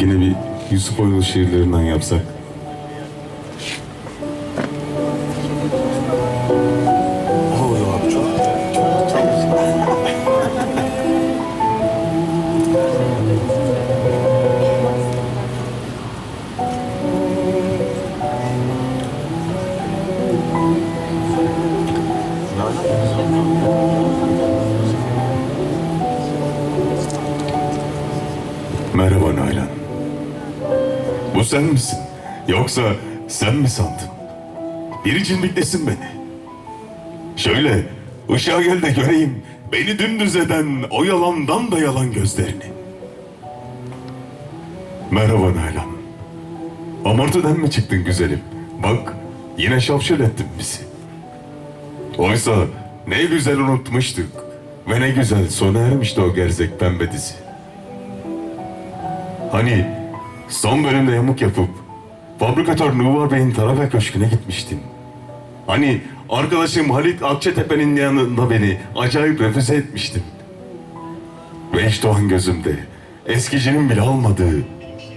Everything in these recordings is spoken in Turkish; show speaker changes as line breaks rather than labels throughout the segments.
Yine bir Yusuf Oylu şiirlerinden yapsak.
Oluyor abi
Bu sen misin? Yoksa sen mi sandın? Biri cimriklesin beni. Şöyle ışığa gel de göreyim beni dümdüz eden o yalandan da yalan gözlerini. Merhaba Nalan. Amortudan mı çıktın güzelim? Bak yine şapşal ettin bizi. Oysa ne güzel unutmuştuk ve ne güzel sona ermişti o gerzek pembe dizi. Hani son bölümde yamuk yapıp fabrikatör Nuvar Bey'in Tarafa Köşkü'ne gitmiştim. Hani arkadaşım Halit Akçetepe'nin yanında beni acayip refüze etmiştin. Ve işte o an gözümde eskicinin bile almadığı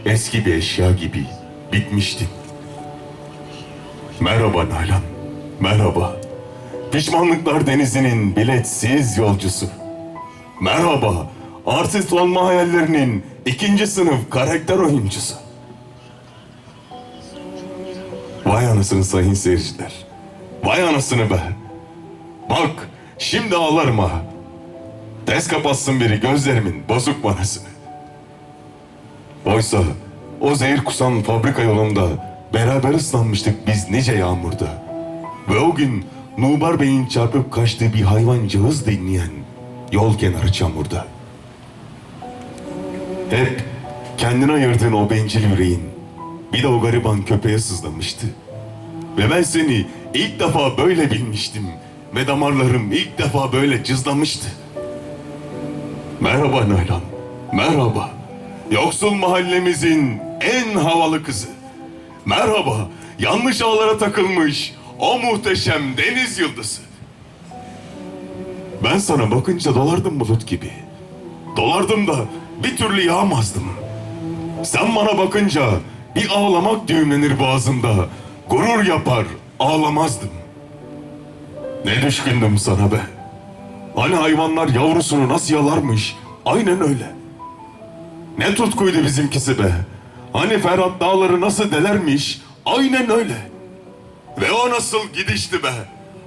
eski bir eşya gibi bitmiştin. Merhaba Nalan, merhaba. Pişmanlıklar denizinin biletsiz yolcusu. Merhaba, artist olma hayallerinin ikinci sınıf karakter oyuncusu. Vay anasını sayın seyirciler. Vay anasını be. Bak, şimdi ağlarım ha. Tez kapatsın biri gözlerimin bozuk manasını. Oysa o zehir kusan fabrika yolunda beraber ıslanmıştık biz nice yağmurda. Ve o gün Nubar Bey'in çarpıp kaçtığı bir hayvancağız dinleyen yol kenarı çamurda. Hep kendine ayırdığın o bencil yüreğin bir de o gariban köpeğe sızlamıştı. Ve ben seni ilk defa böyle bilmiştim ve damarlarım ilk defa böyle cızlamıştı. Merhaba Nalan, merhaba. Yoksul mahallemizin en havalı kızı. Merhaba, yanlış ağlara takılmış o muhteşem deniz yıldızı. Ben sana bakınca dolardım bulut gibi. Dolardım da bir türlü yağmazdım. Sen bana bakınca bir ağlamak düğümlenir boğazımda. Gurur yapar, ağlamazdım. Ne düşkündüm sana be. Hani hayvanlar yavrusunu nasıl yalarmış? Aynen öyle. Ne tutkuydu bizimkisi be. Hani Ferhat dağları nasıl delermiş? Aynen öyle. Ve o nasıl gidişti be.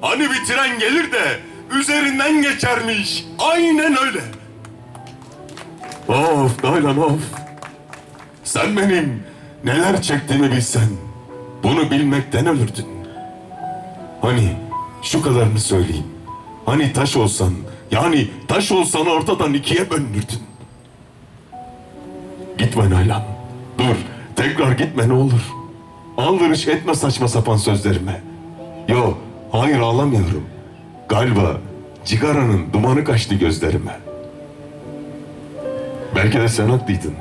Hani bir tren gelir de üzerinden geçermiş. Aynen öyle. Of Nalan of. Sen benim neler çektiğimi bilsen bunu bilmekten ölürdün. Hani şu kadarını söyleyeyim. Hani taş olsan yani taş olsan ortadan ikiye bölünürdün. Gitme Nalan. Dur tekrar gitme ne olur. Aldırış etme saçma sapan sözlerime. Yo hayır ağlamıyorum. Galiba cigaranın dumanı kaçtı gözlerime. Belki de sen haklıydın.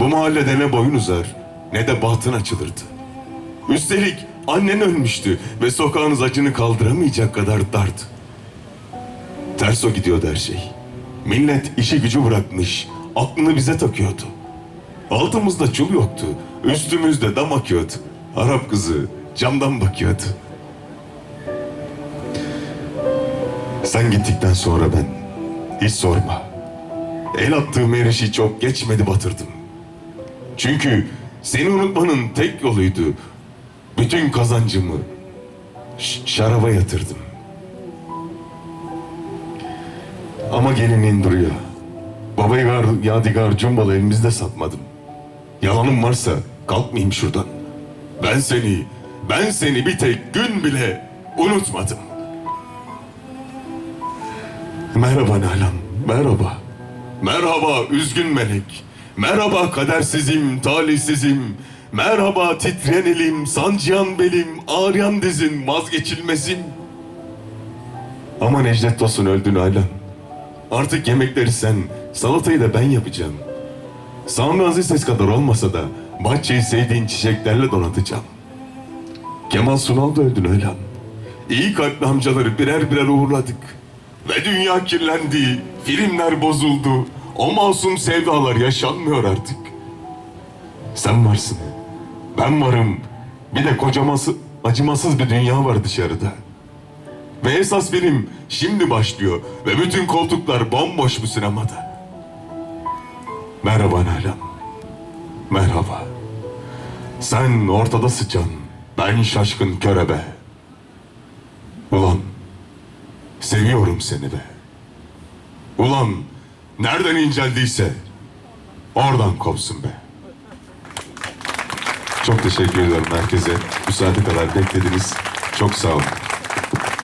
Bu mahallede ne boyun uzar ne de bahtın açılırdı. Üstelik annen ölmüştü ve sokağınız acını kaldıramayacak kadar dardı. Ters o gidiyordu her şey. Millet işi gücü bırakmış, aklını bize takıyordu. Altımızda çul yoktu, üstümüzde dam akıyordu. Arap kızı camdan bakıyordu. Sen gittikten sonra ben hiç sorma. El attığım her işi çok geçmedi batırdım. Çünkü seni unutmanın tek yoluydu. Bütün kazancımı şaraba yatırdım. Ama gelinin duruyor. Baba yadigar, yadigar cumbalı elimizde satmadım. Yalanım varsa kalkmayayım şuradan. Ben seni, ben seni bir tek gün bile unutmadım. Merhaba Nalan, merhaba. Merhaba üzgün melek. Merhaba kadersizim, talihsizim. Merhaba titreyen elim, sancıyan belim, ağrıyan dizin, vazgeçilmezim. Ama Necdet Tosun öldü Nalan. Artık yemekleri sen, salatayı da ben yapacağım. Sami Aziz ses kadar olmasa da bahçeyi sevdiğin çiçeklerle donatacağım. Kemal Sunal da öldü Nalan. İyi kalpli amcaları birer birer uğurladık. Ve dünya kirlendi, filmler bozuldu. O masum sevdalar yaşanmıyor artık. Sen varsın. Ben varım. Bir de kocaması, acımasız bir dünya var dışarıda. Ve esas film şimdi başlıyor ve bütün koltuklar bomboş bu sinemada. Merhaba Nalan. Merhaba. Sen ortada sıçan, ben şaşkın körebe. Ulan, seviyorum seni be. Ulan, nereden inceldiyse oradan kopsun be. Çok teşekkür ederim herkese. Bu saate kadar beklediniz. Çok sağ olun.